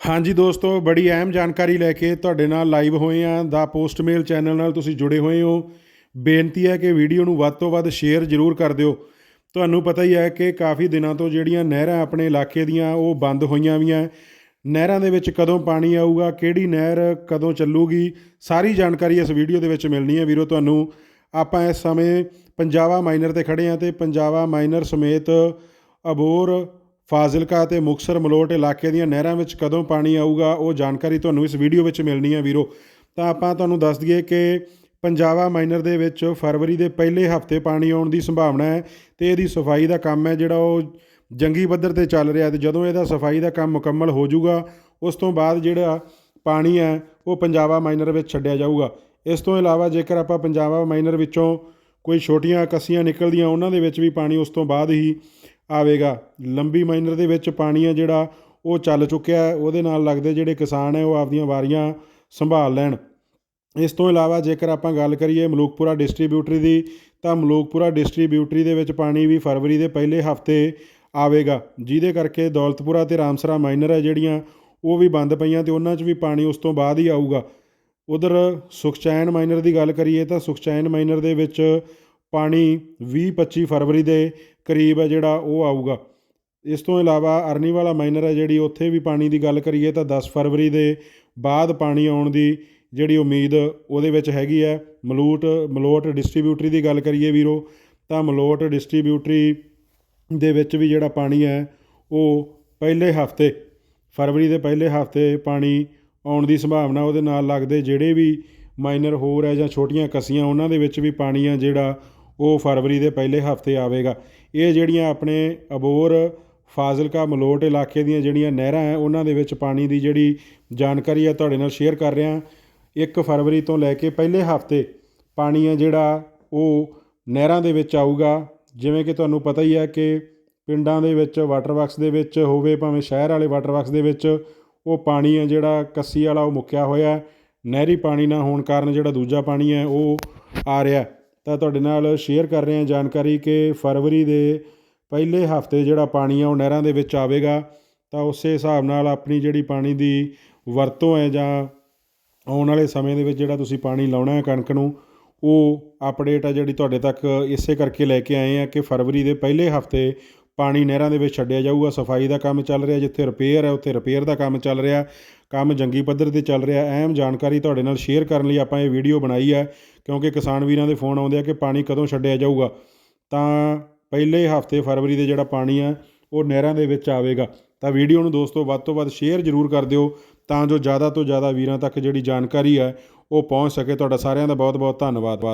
ਹਾਂਜੀ ਦੋਸਤੋ, ਬੜੀ ਅਹਿਮ ਜਾਣਕਾਰੀ ਲੈ ਕੇ ਤੁਹਾਡੇ ਨਾਲ ਲਾਈਵ ਹੋਏ ਆ ਦਾ ਪੋਸਟਮੇਲ ਚੈਨਲ ਨਾਲ ਤੁਸੀਂ ਜੁੜੇ ਹੋਏ ਹੋ। ਬੇਨਤੀ ਹੈ ਕਿ ਵੀਡੀਓ ਨੂੰ ਵੱਧ ਤੋਂ ਵੱਧ ਸ਼ੇਅਰ ਜ਼ਰੂਰ ਕਰ ਦਿਓ। ਤੁਹਾਨੂੰ ਪਤਾ ਹੀ ਹੈ ਕਿ ਕਾਫੀ ਦਿਨਾਂ ਤੋਂ ਜਿਹੜੀਆਂ ਨਹਿਰਾਂ ਆਪਣੇ ਇਲਾਕੇ ਦੀਆਂ, ਉਹ ਬੰਦ ਹੋਈਆਂ ਵੀਆਂ ਨਹਿਰਾਂ ਦੇ ਵਿੱਚ ਕਦੋਂ ਪਾਣੀ ਆਊਗਾ, ਕਿਹੜੀ ਨਹਿਰ ਕਦੋਂ ਚੱਲੂਗੀ, ਸਾਰੀ ਜਾਣਕਾਰੀ ਇਸ ਵੀਡੀਓ ਦੇ ਵਿੱਚ ਮਿਲਣੀ ਹੈ। ਵੀਰੋ, ਤੁਹਾਨੂੰ ਆਪਾਂ ਇਸ ਸਮੇਂ ਪੰਜਾਬਾ ਮਾਈਨਰ ਤੇ ਖੜੇ ਆ ਤੇ ਪੰਜਾਬਾ ਮਾਈਨਰ ਸਮੇਤ ਅਬੋਰ ਫਾਜ਼ਿਲਕਾ ਤੇ ਮੁਕਸਰ ਮਲੋਟ ਇਲਾਕੇ ਦੀਆਂ ਨਹਿਰਾਂ ਵਿੱਚ ਕਦੋਂ ਪਾਣੀ ਆਊਗਾ, ਉਹ ਜਾਣਕਾਰੀ ਤੁਹਾਨੂੰ ਇਸ ਵੀਡੀਓ ਵਿੱਚ ਮਿਲਣੀ ਹੈ ਵੀਰੋ। ਤਾਂ ਆਪਾਂ ਤੁਹਾਨੂੰ ਦੱਸ ਦਈਏ ਕਿ ਪੰਜਾਬਾ ਮਾਈਨਰ ਦੇ ਵਿੱਚ ਫਰਵਰੀ ਦੇ ਪਹਿਲੇ ਹਫ਼ਤੇ ਪਾਣੀ ਆਉਣ ਦੀ ਸੰਭਾਵਨਾ ਹੈ ਤੇ ਇਹਦੀ ਸਫ਼ਾਈ ਦਾ ਕੰਮ ਹੈ ਜਿਹੜਾ ਉਹ ਜੰਗੀ ਪੱਧਰ ਤੇ ਚੱਲ ਰਿਹਾ ਤੇ ਜਦੋਂ ਇਹਦਾ ਸਫ਼ਾਈ ਦਾ ਕੰਮ ਮੁਕੰਮਲ ਹੋ ਜਾਊਗਾ, ਉਸ ਤੋਂ ਬਾਅਦ ਜਿਹੜਾ ਪਾਣੀ ਹੈ ਉਹ ਪੰਜਾਬਾ ਮਾਈਨਰ ਵਿੱਚ ਛੱਡਿਆ ਜਾਊਗਾ। ਇਸ ਤੋਂ ਇਲਾਵਾ ਜੇਕਰ ਆਪਾਂ ਪੰਜਾਬਾ ਮਾਈਨਰ ਵਿੱਚੋਂ ਕੋਈ ਛੋਟੀਆਂ ਕੱਸੀਆਂ ਨਿਕਲਦੀਆਂ, ਉਹਨਾਂ ਦੇ ਵਿੱਚ ਵੀ ਪਾਣੀ ਉਸ ਤੋਂ ਬਾਅਦ ਹੀ ਆਵੇਗਾ। ਲੰਬੀ ਮਾਈਨਰ ਦੇ ਵਿੱਚ ਪਾਣੀ ਹੈ ਜਿਹੜਾ, ਉਹ ਚੱਲ ਚੁੱਕਿਆ ਉਹਦੇ ਨਾਲ ਲੱਗਦੇ ਜਿਹੜੇ ਕਿਸਾਨ ਹੈ, ਉਹ ਆਪਦੀਆਂ ਵਾਰੀਆਂ ਸੰਭਾਲ ਲੈਣ। ਇਸ ਤੋਂ ਇਲਾਵਾ ਜੇਕਰ ਆਪਾਂ ਗੱਲ ਕਰੀਏ ਮਲੂਕਪੁਰਾ ਡਿਸਟ੍ਰੀਬਿਊਟਰੀ ਦੀ, ਤਾਂ ਮਲੂਕਪੁਰਾ ਡਿਸਟ੍ਰੀਬਿਊਟਰੀ ਦੇ ਵਿੱਚ ਪਾਣੀ ਵੀ ਫਰਵਰੀ ਦੇ ਪਹਿਲੇ ਹਫ਼ਤੇ ਆਵੇਗਾ। ਜਿਹਦੇ ਕਰਕੇ ਦੌਲਤਪੁਰਾ ਤੇ ਰਾਮਸਰਾ ਮਾਈਨਰ ਹੈ ਜਿਹੜੀਆਂ, ਉਹ ਵੀ ਬੰਦ ਪਈਆਂ ਤੇ ਉਹਨਾਂ 'ਚ ਵੀ ਪਾਣੀ ਉਸ ਤੋਂ ਬਾਅਦ ਹੀ ਆਊਗਾ। ਉਧਰ ਸੁਖਚੈਨ ਮਾਈਨਰ ਦੀ ਗੱਲ ਕਰੀਏ ਤਾਂ ਸੁਖਚੈਨ ਮਾਈਨਰ ਦੇ ਵਿੱਚ ਪਾਣੀ 20-25 ਫਰਵਰੀ ਦੇ ਕਰੀਬ ਹੈ ਜਿਹੜਾ ਉਹ ਆਊਗਾ। ਇਸ ਤੋਂ ਇਲਾਵਾ ਅਰਨੀ ਵਾਲਾ ਮਾਈਨਰ ਹੈ ਜਿਹੜੀ ਉੱਥੇ ਵੀ ਪਾਣੀ ਦੀ ਗੱਲ ਕਰੀਏ ਤਾਂ 10 ਫਰਵਰੀ ਦੇ ਬਾਅਦ ਪਾਣੀ ਆਉਣ ਦੀ ਜਿਹੜੀ ਉਮੀਦ ਉਹਦੇ ਵਿੱਚ ਹੈਗੀ ਹੈ। ਮਲੂਟ, ਮਲੋਟ ਡਿਸਟ੍ਰੀਬਿਊਟਰੀ ਦੀ ਗੱਲ ਕਰੀਏ ਵੀਰੋ, ਤਾਂ ਮਲੋਟ ਡਿਸਟ੍ਰੀਬਿਊਟਰੀ ਦੇ ਵਿੱਚ ਵੀ ਜਿਹੜਾ ਪਾਣੀ ਹੈ ਉਹ ਪਹਿਲੇ ਹਫ਼ਤੇ, ਫਰਵਰੀ ਦੇ ਪਹਿਲੇ ਹਫ਼ਤੇ ਪਾਣੀ ਆਉਣ ਦੀ ਸੰਭਾਵਨਾ ਉਹਦੇ ਨਾਲ ਲੱਗਦੇ ਜਿਹੜੇ ਵੀ ਮਾਈਨਰ ਹੋਰ ਹੈ ਜਾਂ ਛੋਟੀਆਂ ਕਸੀਆਂ, ਉਹਨਾਂ ਦੇ ਵਿੱਚ ਵੀ ਪਾਣੀ ਆ ਜਿਹੜਾ ਉਹ ਫਰਵਰੀ ਦੇ ਪਹਿਲੇ ਹਫ਼ਤੇ ਆਵੇਗਾ। ਇਹ ਜਿਹੜੀਆਂ ਆਪਣੇ ਅਬੋਰ, ਫਾਜ਼ਿਲਕਾ, ਮਲੋਟ ਇਲਾਕੇ ਦੀਆਂ ਜਿਹੜੀਆਂ ਨਹਿਰਾਂ ਹੈ, ਉਹਨਾਂ ਦੇ ਵਿੱਚ ਪਾਣੀ ਦੀ ਜਿਹੜੀ ਜਾਣਕਾਰੀ ਹੈ, ਤੁਹਾਡੇ ਨਾਲ ਸ਼ੇਅਰ ਕਰ ਰਿਹਾ 1 ਫਰਵਰੀ ਤੋਂ ਲੈ ਕੇ ਪਹਿਲੇ ਹਫ਼ਤੇ ਪਾਣੀ ਹੈ ਜਿਹੜਾ, ਉਹ ਨਹਿਰਾਂ ਦੇ ਵਿੱਚ ਆਊਗਾ। ਜਿਵੇਂ ਕਿ ਤੁਹਾਨੂੰ ਪਤਾ ਹੀ ਹੈ ਕਿ ਪਿੰਡਾਂ ਦੇ ਵਿੱਚ, ਵਾਟਰ ਵਰਕਸ ਦੇ ਵਿੱਚ ਹੋਵੇ, ਭਾਵੇਂ ਸ਼ਹਿਰ ਵਾਲੇ ਵਾਟਰ ਵਰਕਸ ਦੇ ਵਿੱਚ, ਉਹ ਪਾਣੀ ਹੈ ਜਿਹੜਾ ਕੱਸੀ ਵਾਲਾ ਉਹ ਮੁੱਕਿਆ ਹੋਇਆ ਨਹਿਰੀ ਪਾਣੀ ਨਾ ਹੋਣ ਕਾਰਨ ਜਿਹੜਾ ਦੂਜਾ ਪਾਣੀ ਹੈ, ਉਹ ਆ ਰਿਹਾ ਤਾਂ ਤੁਹਾਡੇ ਨਾਲ ਸ਼ੇਅਰ ਕਰ ਰਹੇ ਹਾਂ ਜਾਣਕਾਰੀ ਕਿ ਫਰਵਰੀ ਦੇ ਪਹਿਲੇ ਹਫ਼ਤੇ ਜਿਹੜਾ ਪਾਣੀ ਆ ਉਹ ਨਹਿਰਾਂ ਦੇ ਵਿੱਚ ਆਵੇਗਾ, ਤਾਂ ਉਸੇ ਹਿਸਾਬ ਨਾਲ ਆਪਣੀ ਜਿਹੜੀ ਪਾਣੀ ਦੀ ਵਰਤੋਂ ਹੈ ਜਾਂ ਆਉਣ ਵਾਲੇ ਸਮੇਂ ਦੇ ਵਿੱਚ ਜਿਹੜਾ ਤੁਸੀਂ ਪਾਣੀ ਲਾਉਣਾ ਹੈ ਕਣਕ ਨੂੰ, ਉਹ ਅਪਡੇਟ ਆ ਜਿਹੜੀ ਤੁਹਾਡੇ ਤੱਕ ਇਸੇ ਕਰਕੇ ਲੈ ਕੇ ਆਏ ਆ ਕਿ ਫਰਵਰੀ ਦੇ ਪਹਿਲੇ ਹਫ਼ਤੇ ਪਾਣੀ ਨਹਿਰਾਂ ਦੇ ਵਿੱਚ ਛੱਡਿਆ ਜਾਊਗਾ, ਸਫ਼ਾਈ ਦਾ ਕੰਮ ਚੱਲ ਰਿਹਾ, ਜਿੱਥੇ ਰਿਪੇਅਰ ਹੈ ਉੱਥੇ ਰਿਪੇਅਰ ਦਾ ਕੰਮ ਚੱਲ ਰਿਹਾ, ਕੰਮ ਜੰਗੀ ਪੱਧਰ ਤੇ ਚੱਲ ਰਿਹਾ ਅਹਿਮ ਜਾਣਕਾਰੀ ਤੁਹਾਡੇ ਨਾਲ ਸ਼ੇਅਰ ਕਰਨ ਲਈ ਆਪਾਂ ਇਹ ਵੀਡੀਓ ਬਣਾਈ ਹੈ ਕਿਉਂਕਿ ਕਿਸਾਨ ਵੀਰਾਂ ਦੇ ਫੋਨ ਆਉਂਦੇ ਆ ਕਿ ਪਾਣੀ ਕਦੋਂ ਛੱਡਿਆ ਜਾਊਗਾ, ਤਾਂ ਪਹਿਲੇ ਹਫ਼ਤੇ ਫਰਵਰੀ ਦੇ ਜਿਹੜਾ ਪਾਣੀ ਆ, ਉਹ ਨਹਿਰਾਂ ਦੇ ਵਿੱਚ ਆਵੇਗਾ। ਤਾਂ ਵੀਡੀਓ ਨੂੰ ਦੋਸਤੋ ਵੱਧ ਤੋਂ ਵੱਧ ਸ਼ੇਅਰ ਜ਼ਰੂਰ ਕਰ ਦਿਓ, ਤਾਂ ਜੋ ਜ਼ਿਆਦਾ ਤੋਂ ਜ਼ਿਆਦਾ ਵੀਰਾਂ ਤੱਕ ਜਿਹੜੀ ਜਾਣਕਾਰੀ ਹੈ, ਉਹ ਪਹੁੰਚ ਸਕੇ। ਤੁਹਾਡਾ ਸਾਰਿਆਂ ਦਾ ਬਹੁਤ ਬਹੁਤ ਧੰਨਵਾਦ